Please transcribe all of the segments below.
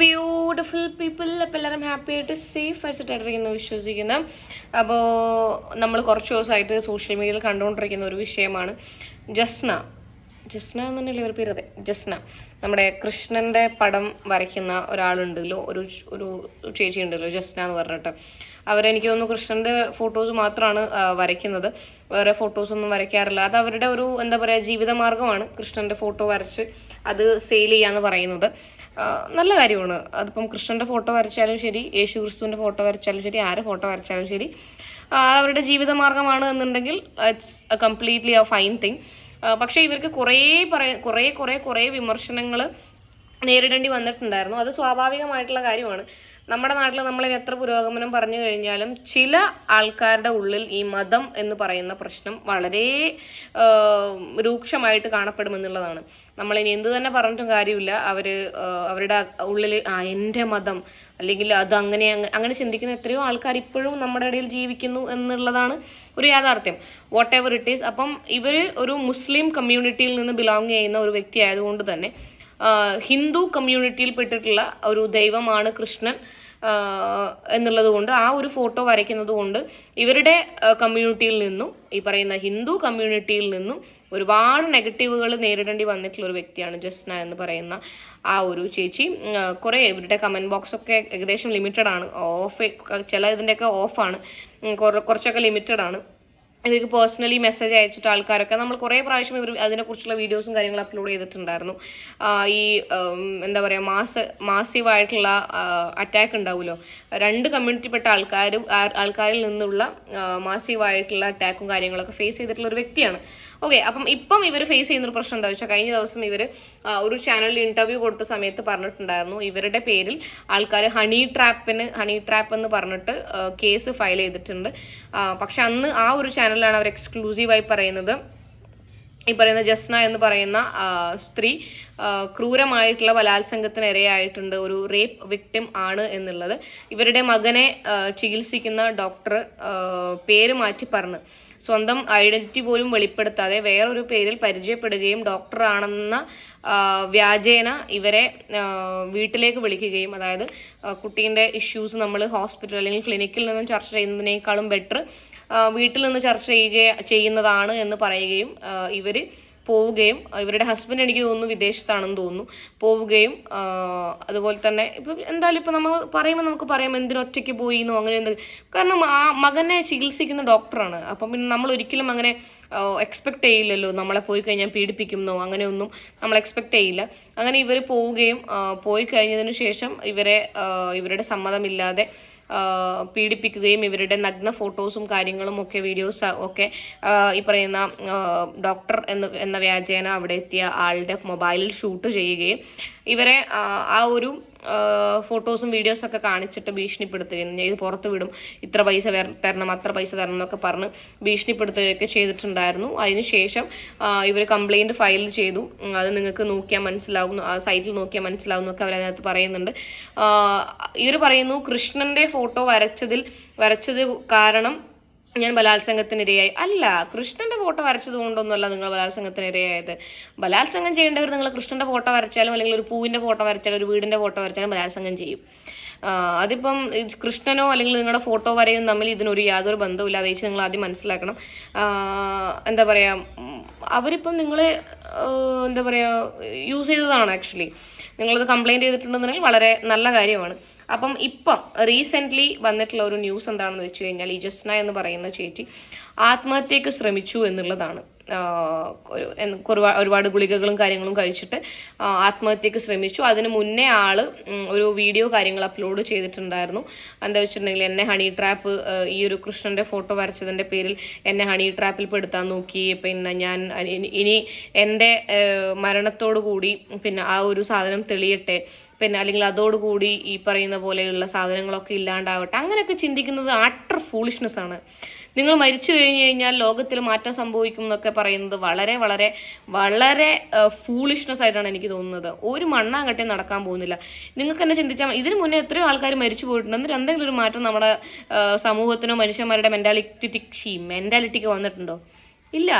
Beautiful people അപ്പോൾ എല്ലാവരും happy ആയിട്ട് സേഫ് ആയിട്ട് ആയിട്ടിരിക്കുന്നു വിശ്വസിക്കുന്നു. അപ്പോൾ നമ്മൾ കുറച്ച് ദിവസമായിട്ട് സോഷ്യൽ മീഡിയയിൽ കണ്ടുകൊണ്ടിരിക്കുന്ന ഒരു വിഷയമാണ് ജസ്ന. ജസ്ന എന്ന് തന്നെയല്ലേ ഒരു പേര് അതെ ജസ്ന. നമ്മുടെ കൃഷ്ണന്റെ പടം വരയ്ക്കുന്ന ഒരാളുണ്ടല്ലോ ഒരു ഒരു ചേച്ചി ഉണ്ടല്ലോ ജസ്ന എന്ന് പറഞ്ഞിട്ട്. അവരെനിക്ക് തോന്നുന്നു കൃഷ്ണന്റെ ഫോട്ടോസ് മാത്രമാണ് വരയ്ക്കുന്നത്. വേറെ ഫോട്ടോസൊന്നും വരയ്ക്കാറില്ല. അത് അവരുടെ ഒരു എന്താ പറയുക ജീവിതമാർഗമാണ് കൃഷ്ണന്റെ ഫോട്ടോ വരച്ച് അത് സെയിൽ ചെയ്യാന്ന് പറയുന്നത്. നല്ല കാര്യമാണ്. അതിപ്പം കൃഷ്ണന്റെ ഫോട്ടോ വരച്ചാലും ശരി യേശു ക്രിസ്തുവിന്റെ ഫോട്ടോ വരച്ചാലും ശരി ആരെ ഫോട്ടോ വരച്ചാലും ശരി അവരുടെ അവരുടെ ജീവിതമാർഗമാണ് എന്നുണ്ടെങ്കിൽ it's completely a fine thing പക്ഷേ ഇവർക്ക് കുറേ പറയ കുറേ കുറേ കുറേ വിമർശനങ്ങൾ നേരിടേണ്ടി വന്നിട്ടുണ്ടായിരുന്നു. അത് സ്വാഭാവികമായിട്ടുള്ള കാര്യമാണ്. നമ്മുടെ നാട്ടിൽ നമ്മൾ എത്ര പുരോഗമനം പറഞ്ഞു കഴിഞ്ഞാലും ചില ആൾക്കാരുടെ ഉള്ളിൽ ഈ മതം എന്ന് പറയുന്ന പ്രശ്നം വളരെ രൂക്ഷമായിട്ട് കാണപ്പെടുമെന്നുള്ളതാണ്. നമ്മളിനി എന്ത് തന്നെ പറഞ്ഞിട്ടും കാര്യമില്ല. അവർ അവരുടെ ഉള്ളിൽ ആ എന്റെ മതം അല്ലെങ്കിൽ അത് അങ്ങനെ അങ്ങനെ ചിന്തിക്കുന്ന എത്രയോ ആൾക്കാർ ഇപ്പോഴും നമ്മുടെ ഇടയിൽ ജീവിക്കുന്നു എന്നുള്ളതാണ് ഒരു യാഥാർത്ഥ്യം. വാട്ട് എവർ ഇറ്റ് ഈസ് അപ്പം ഇവർ ഒരു മുസ്ലിം കമ്മ്യൂണിറ്റിയിൽ നിന്ന് ബിലോങ് ചെയ്യുന്ന ഒരു വ്യക്തി ആയതുകൊണ്ട് തന്നെ ഹിന്ദു കമ്മ്യൂണിറ്റിയിൽ പെട്ടിട്ടുള്ള ഒരു ദൈവമാണ് കൃഷ്ണൻ എന്നുള്ളത് കൊണ്ട് ആ ഒരു ഫോട്ടോ വരയ്ക്കുന്നത് കൊണ്ട് ഇവരുടെ കമ്മ്യൂണിറ്റിയിൽ നിന്നും ഈ പറയുന്ന ഹിന്ദു കമ്മ്യൂണിറ്റിയിൽ നിന്നും ഒരുപാട് നെഗറ്റീവുകൾ നേരിടേണ്ടി വന്നിട്ടുള്ള ഒരു വ്യക്തിയാണ് ജസ്ന എന്ന് പറയുന്ന ആ ഒരു ചേച്ചി. കുറേ ഇവരുടെ കമന്റ് ബോക്സ് ഒക്കെ ഏകദേശം ലിമിറ്റഡ് ആണ്. ഓഫ് ചില ഇതിന്റെയൊക്കെ ഓഫാണ് കുറച്ചൊക്കെ ലിമിറ്റഡ് ആണ്. ഇവർക്ക് പേഴ്സണലി മെസ്സേജ് അയച്ചിട്ട് ആൾക്കാരൊക്കെ നമ്മൾ കുറേ പ്രാവശ്യം ഇവർ അതിനെക്കുറിച്ചുള്ള വീഡിയോസും കാര്യങ്ങളും അപ്ലോഡ് ചെയ്തിട്ടുണ്ടായിരുന്നു. ഈ എന്താ പറയുക മാസ് മാസീവായിട്ടുള്ള അറ്റാക്ക് ഉണ്ടാവുമല്ലോ. രണ്ട് കമ്മ്യൂണിറ്റിപ്പെട്ട ആൾക്കാരും ആൾക്കാരിൽ നിന്നുള്ള മാസീവായിട്ടുള്ള അറ്റാക്കും കാര്യങ്ങളൊക്കെ ഫേസ് ചെയ്തിട്ടുള്ള ഒരു വ്യക്തിയാണ്. ഓക്കെ അപ്പം ഇപ്പം ഇവർ ഫേസ് ചെയ്യുന്ന ഒരു പ്രശ്നം എന്താ വെച്ചാൽ കഴിഞ്ഞ ദിവസം ഇവർ ഒരു ചാനലിൽ ഇന്റർവ്യൂ കൊടുത്ത സമയത്ത് പറഞ്ഞിട്ടുണ്ടായിരുന്നു ഇവരുടെ പേരിൽ ആൾക്കാർ ഹണി ട്രാപ്പിന് ഹണി ട്രാപ്പ് എന്ന് പറഞ്ഞിട്ട് കേസ് ഫയൽ ചെയ്തിട്ടുണ്ട്. പക്ഷെ അന്ന് ആ ഒരു ചാനലിലാണ് അവർ എക്സ്ക്ലൂസീവായി പറയുന്നത്. ഈ പറയുന്ന ജസ്ന എന്ന് പറയുന്ന സ്ത്രീ ക്രൂരമായിട്ടുള്ള ബലാത്സംഗത്തിന് ഇരയായിട്ടുണ്ട് ഒരു റേപ്പ് വിക്ടിം ആണ് എന്നുള്ളത്. ഇവരുടെ മകനെ ചികിത്സിക്കുന്ന ഡോക്ടർ പേര് മാറ്റി പറഞ്ഞു. സ്വന്തം ഐഡന്റിറ്റി പോലും വെളിപ്പെടുത്താതെ വേറൊരു പേരിൽ പരിചയപ്പെടുകയും ഡോക്ടറാണെന്ന വ്യാജേന ഇവരെ വീട്ടിലേക്ക് വിളിക്കുകയും അതായത് കുട്ടീന്റെ ഇഷ്യൂസ് നമ്മൾ ഹോസ്പിറ്റൽ അല്ലെങ്കിൽ ക്ലിനിക്കിൽ നിന്നും ചർച്ച ചെയ്യുന്നതിനേക്കാളും ബെറ്റർ വീട്ടിൽ നിന്ന് ചർച്ച ചെയ്യുക ചെയ്യുന്നതാണ് എന്ന് പറയുകയും ഇവർ പോവുകയും ഇവരുടെ ഹസ്ബൻഡ് എനിക്ക് തോന്നുന്നു വിദേശത്താണെന്ന് തോന്നുന്നു പോവുകയും അതുപോലെ തന്നെ ഇപ്പം എന്തായാലും ഇപ്പം നമ്മൾ പറയുമ്പോൾ നമുക്ക് പറയാം എന്തിനൊറ്റയ്ക്ക് പോയി എന്നോ അങ്ങനെ എന്ത് കാരണം ആ മകനെ ചികിത്സിക്കുന്ന ഡോക്ടറാണ്. അപ്പം പിന്നെ നമ്മൾ ഒരിക്കലും അങ്ങനെ എക്സ്പെക്ട് ചെയ്യില്ലല്ലോ നമ്മളെ പോയി കഴിഞ്ഞാൽ പീഡിപ്പിക്കുന്നോ അങ്ങനെയൊന്നും നമ്മൾ എക്സ്പെക്ട് ചെയ്യില്ല. അങ്ങനെ ഇവർ പോവുകയും പോയി കഴിഞ്ഞതിന് ശേഷം ഇവരെ ഇവരുടെ സമ്മതമില്ലാതെ പീഡിപ്പിക്കുകയും ഇവരുടെ നഗ്ന ഫോട്ടോസും കാര്യങ്ങളും ഒക്കെ വീഡിയോസ് ഒക്കെ ഈ പറയുന്ന ഡോക്ടർ എന്ന് എന്ന വ്യാജേന അവിടെ എത്തിയ ആളുടെ മൊബൈലിൽ ഷൂട്ട് ചെയ്യുകയും ഇവരെ ആ ഒരു ഫോട്ടോസും വീഡിയോസും ഒക്കെ കാണിച്ചിട്ട് ഭീഷണിപ്പെടുത്തുകയും ഇത് പുറത്ത് വിടും. ഇത്ര പൈസ തരണം അത്ര പൈസ തരണം എന്നൊക്കെ പറഞ്ഞ് ഭീഷണിപ്പെടുത്തുകയൊക്കെ ചെയ്തിട്ടുണ്ടായിരുന്നു. അതിനുശേഷം ഇവർ കംപ്ലയിന്റ് ഫയൽ ചെയ്തു. അത് നിങ്ങൾക്ക് നോക്കിയാൽ ആ സൈറ്റിൽ നോക്കിയാൽ മനസ്സിലാവും എന്നൊക്കെ അവരതിനകത്ത് പറയുന്നുണ്ട്. ഇവർ പറയുന്നു കൃഷ്ണന്റെ ഫോട്ടോ വരച്ചതിൽ വരച്ചത് കാരണം ഞാൻ ബലാത്സംഗത്തിനിരയായി. അല്ല കൃഷ്ണന്റെ ഫോട്ടോ വരച്ചത് കൊണ്ടൊന്നുമല്ല നിങ്ങൾ ബലാത്സംഗത്തിനിരയായത്. ബലാത്സംഗം ചെയ്യേണ്ടവർ നിങ്ങൾ കൃഷ്ണന്റെ ഫോട്ടോ വരച്ചാലും അല്ലെങ്കിൽ ഒരു പൂവിന്റെ ഫോട്ടോ വരച്ചാലും ഒരു വീടിന്റെ ഫോട്ടോ വരച്ചാലും ബലാത്സംഗം ചെയ്യും. അതിപ്പം കൃഷ്ണനോ അല്ലെങ്കിൽ നിങ്ങളുടെ ഫോട്ടോ വരയും തമ്മിൽ ഇതിനൊരു യാതൊരു ബന്ധവുമില്ല. അതേച്ച് നിങ്ങൾ ആദ്യം മനസ്സിലാക്കണം. എന്താ പറയാ അവരിപ്പം നിങ്ങളെ എന്താ പറയാ യൂസ് ചെയ്തതാണ് ആക്ച്വലി. നിങ്ങളത് കംപ്ലൈന്റ് ചെയ്തിട്ടുണ്ടെന്നുണ്ടെങ്കിൽ വളരെ നല്ല കാര്യമാണ്. അപ്പം ഇപ്പം റീസെന്റ്ലി വന്നിട്ടുള്ള ഒരു ന്യൂസ് എന്താണെന്ന് വെച്ച് കഴിഞ്ഞാൽ ഈ ജസ്ന എന്ന് പറയുന്ന ചേച്ചി ആത്മഹത്യക്ക് ശ്രമിച്ചു എന്നുള്ളതാണ്. ഒരു എന്ന് ഒരുപാട് ഗുളികകളും കാര്യങ്ങളും കഴിച്ചിട്ട് ആത്മഹത്യക്ക് ശ്രമിച്ചു. അതിന് മുന്നേ ആൾ ഒരു വീഡിയോ കാര്യങ്ങൾ അപ്ലോഡ് ചെയ്തിട്ടുണ്ടായിരുന്നു. എന്താ വെച്ചിട്ടുണ്ടെങ്കിൽ എന്നെ ഹണി ട്രാപ്പ് ഈ ഒരു കൃഷ്ണന്റെ ഫോട്ടോ വരച്ചതിന്റെ പേരിൽ എന്നെ ഹണി ട്രാപ്പിൽ പെടുത്താൻ നോക്കി. പിന്നെ ഞാൻ ഇനി- എന്റെ മരണത്തോടു കൂടി പിന്നെ ആ ഒരു സാധനം തെളിയട്ടെ. പിന്നെ അല്ലെങ്കിൽ അതോടുകൂടി ഈ പറയുന്ന പോലെയുള്ള സാധനങ്ങളൊക്കെ ഇല്ലാണ്ടാവട്ടെ അങ്ങനെയൊക്കെ ചിന്തിക്കുന്നത് ആട്ടർ ഫൂളിഷ്നെസ് ആണ്. നിങ്ങൾ മരിച്ചു കഴിഞ്ഞു കഴിഞ്ഞാൽ ലോകത്തിൽ മാറ്റം സംഭവിക്കും എന്നൊക്കെ പറയുന്നത് വളരെ വളരെ വളരെ ഫൂളിഷ്നെസ് ആയിട്ടാണ് എനിക്ക് തോന്നുന്നത്. ഒരു മണ്ണാങ്കട്ടെ നടക്കാൻ പോകുന്നില്ല. നിങ്ങൾക്ക് തന്നെ ചിന്തിച്ചാൽ ഇതിന് മുന്നേ എത്രയോ ആൾക്കാർ മരിച്ചു പോയിട്ടുണ്ട്. എന്നിട്ട് എന്തെങ്കിലും ഒരു മാറ്റം നമ്മുടെ സമൂഹത്തിനോ മനുഷ്യന്മാരുടെ മെന്റാലിറ്റി മെന്റാലിറ്റിക്ക് വന്നിട്ടുണ്ടോ? ഇല്ല.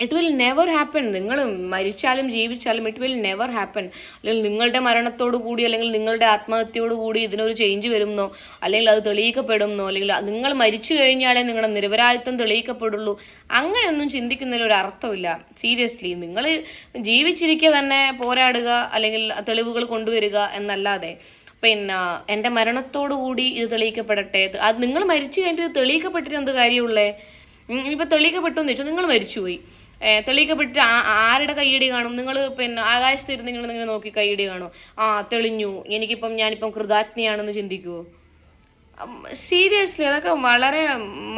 ഇറ്റ് വിൽ നെവർ ഹാപ്പൻ നിങ്ങൾ മരിച്ചാലും ജീവിച്ചാലും ഇറ്റ് വിൽ നെവർ ഹാപ്പൻ അല്ലെങ്കിൽ നിങ്ങളുടെ മരണത്തോടു കൂടി അല്ലെങ്കിൽ നിങ്ങളുടെ ആത്മഹത്യയോട് കൂടി ഇതിനൊരു ചേഞ്ച് വരുമെന്നോ അല്ലെങ്കിൽ അത് തെളിയിക്കപ്പെടുമെന്നോ അല്ലെങ്കിൽ നിങ്ങൾ മരിച്ചു കഴിഞ്ഞാലേ നിങ്ങളുടെ നിരപരാധിത്വം തെളിയിക്കപ്പെടുള്ളൂ. അങ്ങനെയൊന്നും ചിന്തിക്കുന്നതിൽ ഒരു അർത്ഥമില്ല. സീരിയസ്ലി നിങ്ങൾ ജീവിച്ചിരിക്കുക തന്നെ പോരാടുക അല്ലെങ്കിൽ തെളിവുകൾ കൊണ്ടുവരിക എന്നല്ലാതെ. പിന്നെ എന്റെ മരണത്തോടു കൂടി ഇത് തെളിയിക്കപ്പെടട്ടെ. അത് നിങ്ങൾ മരിച്ചു കഴിഞ്ഞിട്ട് തെളിയിക്കപ്പെട്ടിട്ട് എന്ത് കാര്യമുള്ളേ? ഇപ്പം തെളിയിക്കപ്പെട്ടു എന്ന് വെച്ചാൽ നിങ്ങൾ മരിച്ചുപോയി. തെളിയിക്കപ്പെട്ടിട്ട് ആരുടെ കൈയടി കാണും? നിങ്ങൾ പിന്നെ ആകാശത്ത് ഇരുന്ന് നിങ്ങൾ നിങ്ങൾ നോക്കി കൈയടി കാണും. ആ തെളിഞ്ഞു. എനിക്കിപ്പം ഞാനിപ്പം കൃതാജ്ഞയാണെന്ന് ചിന്തിക്കുവോ? സീരിയസ്ലി അതൊക്കെ വളരെ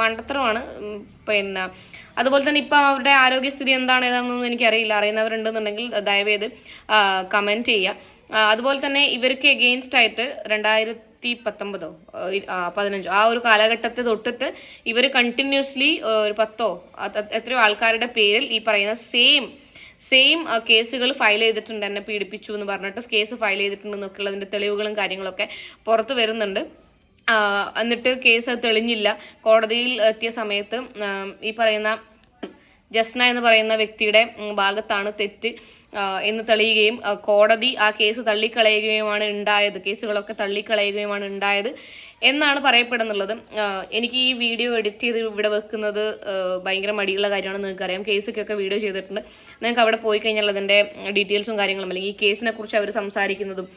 മണ്ടത്തരമാണ്. പിന്നെ അതുപോലെ തന്നെ ഇപ്പം അവരുടെ ആരോഗ്യസ്ഥിതി എന്താണ് ഏതാണെന്നൊന്നും എനിക്കറിയില്ല. അറിയുന്നവരുണ്ടെന്നുണ്ടെങ്കിൽ ദയവേത് കമന്റ് ചെയ്യുക അതുപോലെ തന്നെ ഇവർക്ക് എഗെയിൻസ്റ്റ് ആയിട്ട് രണ്ടായിരത്തി പത്തൊമ്പതോ ആ, പതിനഞ്ചോ ആ ഒരു കാലഘട്ടത്തെ തൊട്ടിട്ട് ഇവർ കണ്ടിന്യൂസ്ലി ഒരു പത്തോ എത്രയോ ആൾക്കാരുടെ പേരിൽ ഈ പറയുന്ന സെയിം സെയിം കേസുകൾ ഫയൽ ചെയ്തിട്ടുണ്ട് എന്നെ പീഡിപ്പിച്ചു എന്ന് പറഞ്ഞിട്ട് കേസ് ഫയൽ ചെയ്തിട്ടുണ്ടെന്നൊക്കെ ഉള്ളതിന്റെ തെളിവുകളും കാര്യങ്ങളൊക്കെ പുറത്ത് വരുന്നുണ്ട്. എന്നിട്ട് കേസ് തെളിഞ്ഞില്ല. കോടതിയിൽ എത്തിയ സമയത്ത് ഈ പറയുന്ന ജസ്ന എന്ന് പറയുന്ന വ്യക്തിയുടെ ഭാഗത്താണ് തെറ്റ് എന്ന് തെളിയുകയും കോടതി ആ കേസ് തള്ളിക്കളയുകയുമാണ് ഉണ്ടായത് കേസുകളൊക്കെ തള്ളിക്കളയുകയുമാണ് ഉണ്ടായത് എന്നാണ് പറയപ്പെടുന്നുള്ളത്. എനിക്ക് ഈ വീഡിയോ എഡിറ്റ് ചെയ്ത് ഇവിടെ വെക്കുന്നത് ഭയങ്കര മടിയുള്ള കാര്യമാണ് നിങ്ങൾക്ക് അറിയാം കേസൊക്കെ വീഡിയോ ചെയ്തിട്ടുണ്ട്. നിങ്ങൾക്ക് അവിടെ പോയി കഴിഞ്ഞാൽ അതിന്റെ ഡീറ്റെയിൽസും കാര്യങ്ങളും അല്ലെങ്കിൽ ഈ കേസിനെ കുറിച്ച് അവർ സംസാരിക്കുന്നതും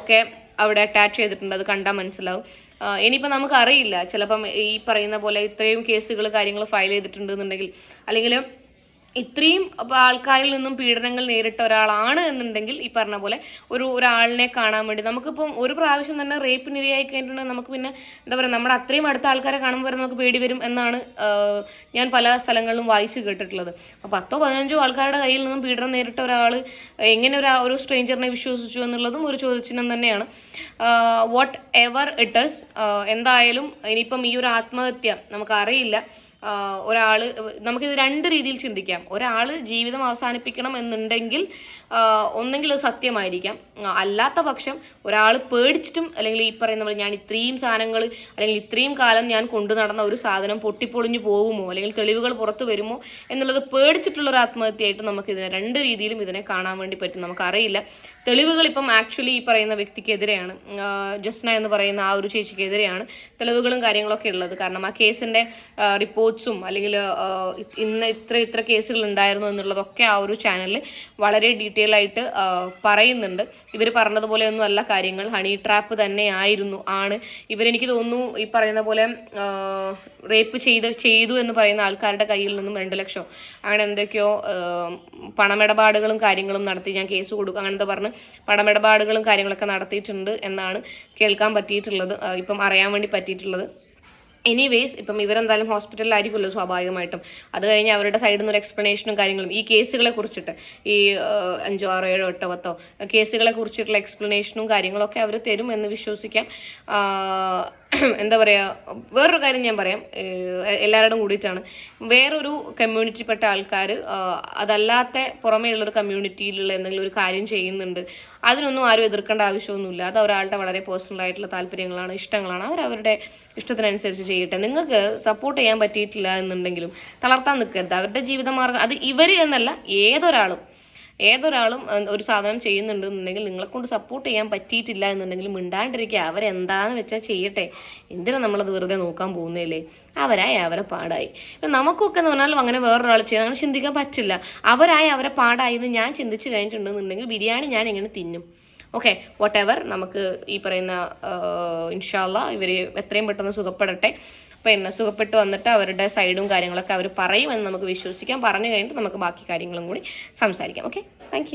ഒക്കെ അവിടെ അറ്റാച്ച് ചെയ്തിട്ടുണ്ട്. അത് കണ്ടാൽ മനസ്സിലാവും. ഇനിയിപ്പോൾ നമുക്ക് അറിയില്ല ചിലപ്പം ഈ പറയുന്ന പോലെ ഇത്രയും കേസുകൾ കാര്യങ്ങൾ ഫയൽ ചെയ്തിട്ടുണ്ടെന്നുണ്ടെങ്കിൽ. അല്ലെങ്കിൽ ഇത്രയും ആൾക്കാരിൽ നിന്നും പീഡനങ്ങൾ നേരിട്ട ഒരാളാണ് എന്നുണ്ടെങ്കിൽ ഈ പറഞ്ഞ പോലെ ഒരു ഒരാളിനെ കാണാൻ വേണ്ടി നമുക്കിപ്പം ഒരു പ്രാവശ്യം തന്നെ റേപ്പിന് ഇരയായി കഴിഞ്ഞിട്ടുണ്ടെങ്കിൽ നമുക്ക് പിന്നെ എന്താ പറയുക നമ്മുടെ അത്രയും അടുത്ത ആൾക്കാരെ കാണുമ്പോൾ വരെ നമുക്ക് പേടി വരും എന്നാണ് ഞാൻ പല സ്ഥലങ്ങളിലും വായിച്ച് കേട്ടിട്ടുള്ളത്. അപ്പോൾ പത്തോ പതിനഞ്ചോ ആൾക്കാരുടെ കയ്യിൽ നിന്നും പീഡനം നേരിട്ട ഒരാൾ എങ്ങനെ ഒരു ഒരു സ്ട്രേഞ്ചറിനെ വിശ്വസിച്ചു എന്നുള്ളതും ഒരു ചോദ്യചിഹ്നം തന്നെയാണ്. വാട്ട് എവർ ഇറ്റ് എന്തായാലും ഇനിയിപ്പം ഈ ഒരു ആത്മഹത്യ നമുക്കറിയില്ല. ഒരാൾ നമുക്കിത് രണ്ട് രീതിയിൽ ചിന്തിക്കാം. ഒരാൾ ജീവിതം അവസാനിപ്പിക്കണം എന്നുണ്ടെങ്കിൽ ഒന്നെങ്കിൽ അത് സത്യമായിരിക്കാം. അല്ലാത്ത പക്ഷം ഒരാൾ പേടിച്ചിട്ടും അല്ലെങ്കിൽ ഈ പറയുന്ന പോലെ ഞാൻ ഇത്രയും സാധനങ്ങൾ അല്ലെങ്കിൽ ഇത്രയും കാലം ഞാൻ കൊണ്ടു നടന്ന ഒരു സാധനം പൊട്ടിപ്പൊളിഞ്ഞു പോകുമോ? അല്ലെങ്കിൽ തെളിവുകൾ പുറത്തു വരുമോ? എന്നുള്ളത് പേടിച്ചിട്ടുള്ള ഒരു ആത്മഹത്യയായിട്ട് നമുക്ക് ഇതിനെ രണ്ട് രീതിയിലും ഇതിനെ കാണാൻ വേണ്ടി പറ്റും. നമുക്കറിയില്ല. തെളിവുകൾ ഇപ്പം ആക്ച്വലി ഈ പറയുന്ന വ്യക്തിക്കെതിരെയാണ്. ജസ്ന എന്ന് പറയുന്ന ആ ഒരു ചേച്ചിക്കെതിരെയാണ് തെളിവുകളും കാര്യങ്ങളൊക്കെ ഉള്ളത്. കാരണം ആ കേസിന്റെ റിപ്പോർട്ട്സും അല്ലെങ്കിൽ ഇന്ന് ഇത്ര ഇത്ര കേസുകൾ ഉണ്ടായിരുന്നു എന്നുള്ളതൊക്കെ ആ ഒരു ചാനലിൽ വളരെ ഡീറ്റെയിൽ ആയിട്ട് പറയുന്നുണ്ട്. ഇവർ പറഞ്ഞതുപോലെ ഒന്നും അല്ല കാര്യങ്ങൾ. ഹണി ട്രാപ്പ് തന്നെ ആയിരുന്നു ആണ്. ഇവരെനിക്ക് തോന്നുന്നു ഈ പറയുന്ന പോലെ റേപ്പ് ചെയ്ത് ചെയ്തു എന്ന് പറയുന്ന ആൾക്കാരുടെ കയ്യിൽ നിന്നും രണ്ട് ലക്ഷം അങ്ങനെ എന്തൊക്കെയോ പണമിടപാടുകളും കാര്യങ്ങളും നടത്തി ഞാൻ കേസ് കൊടുക്കും അങ്ങനത്തെ പറഞ്ഞ് പണമിടപാടുകളും കാര്യങ്ങളൊക്കെ നടത്തിയിട്ടുണ്ട് എന്നാണ് കേൾക്കാൻ പറ്റിയിട്ടുള്ളത് ഇപ്പം അറിയാൻ വേണ്ടി പറ്റിയിട്ടുള്ളത്. എനിവേസ് ഇപ്പം ഇവരെന്തായാലും ഹോസ്പിറ്റലിലായിരിക്കുമല്ലോ സ്വാഭാവികമായിട്ടും. അത് കഴിഞ്ഞ് അവരുടെ സൈഡിൽ നിന്നൊരു എക്സ്പ്ലനേഷനും കാര്യങ്ങളും ഈ കേസുകളെ കുറിച്ചിട്ട് ഈ അഞ്ചോ ആറോ ഏഴോ എട്ടോ പത്തോ കേസുകളെ കുറിച്ചിട്ടുള്ള എക്സ്പ്ലനേഷനും കാര്യങ്ങളൊക്കെ അവർ തരും എന്ന് വിശ്വസിക്കാം. എന്താ പറയുക വേറൊരു കാര്യം ഞാൻ പറയാം. എല്ലാവരോടും കൂടിയിട്ടാണ്. വേറൊരു കമ്മ്യൂണിറ്റിപ്പെട്ട ആൾക്കാർ അതല്ലാത്ത പുറമേ ഉള്ളൊരു കമ്മ്യൂണിറ്റിയിലുള്ള എന്തെങ്കിലും ഒരു കാര്യം ചെയ്യുന്നുണ്ട്. അതിനൊന്നും ആരും എതിർക്കേണ്ട ആവശ്യമൊന്നുമില്ല. അത് ഒരാളുടെ വളരെ പേഴ്സണൽ ആയിട്ടുള്ള താല്പര്യങ്ങളാണ് ഇഷ്ടങ്ങളാണ്. അവർ അവരുടെ ഇഷ്ടത്തിനനുസരിച്ച് ചെയ്യട്ടെ. നിങ്ങൾക്ക് സപ്പോർട്ട് ചെയ്യാൻ പറ്റിയിട്ടില്ല എന്നുണ്ടെങ്കിലും തളർത്താൻ നിൽക്കരുത്. അവരുടെ ജീവിതമാർഗം അത് ഇവർ എന്നല്ല ഏതൊരാളും ഏതൊരാളും ഒരു സാധനം ചെയ്യുന്നുണ്ടെന്നുണ്ടെങ്കിൽ നിങ്ങളെ കൊണ്ട് സപ്പോർട്ട് ചെയ്യാൻ പറ്റിയിട്ടില്ല എന്നുണ്ടെങ്കിൽ മിണ്ടാണ്ടിരിക്കുക. അവരെന്താന്ന് വെച്ചാൽ ചെയ്യട്ടെ. എന്തിനാ നമ്മളത് വെറുതെ നോക്കാൻ പോകുന്നില്ലേ അവരായി അവരെ പാടായി. നമുക്കൊക്കെ എന്ന് പറഞ്ഞാൽ അങ്ങനെ വേറൊരാൾ ചെയ്യാൻ അങ്ങനെ ചിന്തിക്കാൻ പറ്റില്ല. അവരായി അവരെ പാടായി എന്ന് ഞാൻ ചിന്തിച്ചു കഴിഞ്ഞിട്ടുണ്ടെന്നുണ്ടെങ്കിൽ ബിരിയാണി ഞാൻ എങ്ങനെ തിന്നും? ഓക്കെ വട്ട് എവർ നമുക്ക് ഈ പറയുന്ന ഇൻഷാല്ല ഇവർ എത്രയും പെട്ടെന്ന് സുഖപ്പെടട്ടെ. പിന്നെ സുഖപ്പെട്ട് വന്നിട്ട് അവരുടെ സൈഡും കാര്യങ്ങളൊക്കെ അവർ പറയുമെന്ന് നമുക്ക് വിശ്വസിക്കാം. പറഞ്ഞു കഴിഞ്ഞിട്ട് നമുക്ക് ബാക്കി കാര്യങ്ങളും കൂടി സംസാരിക്കാം. Okay thank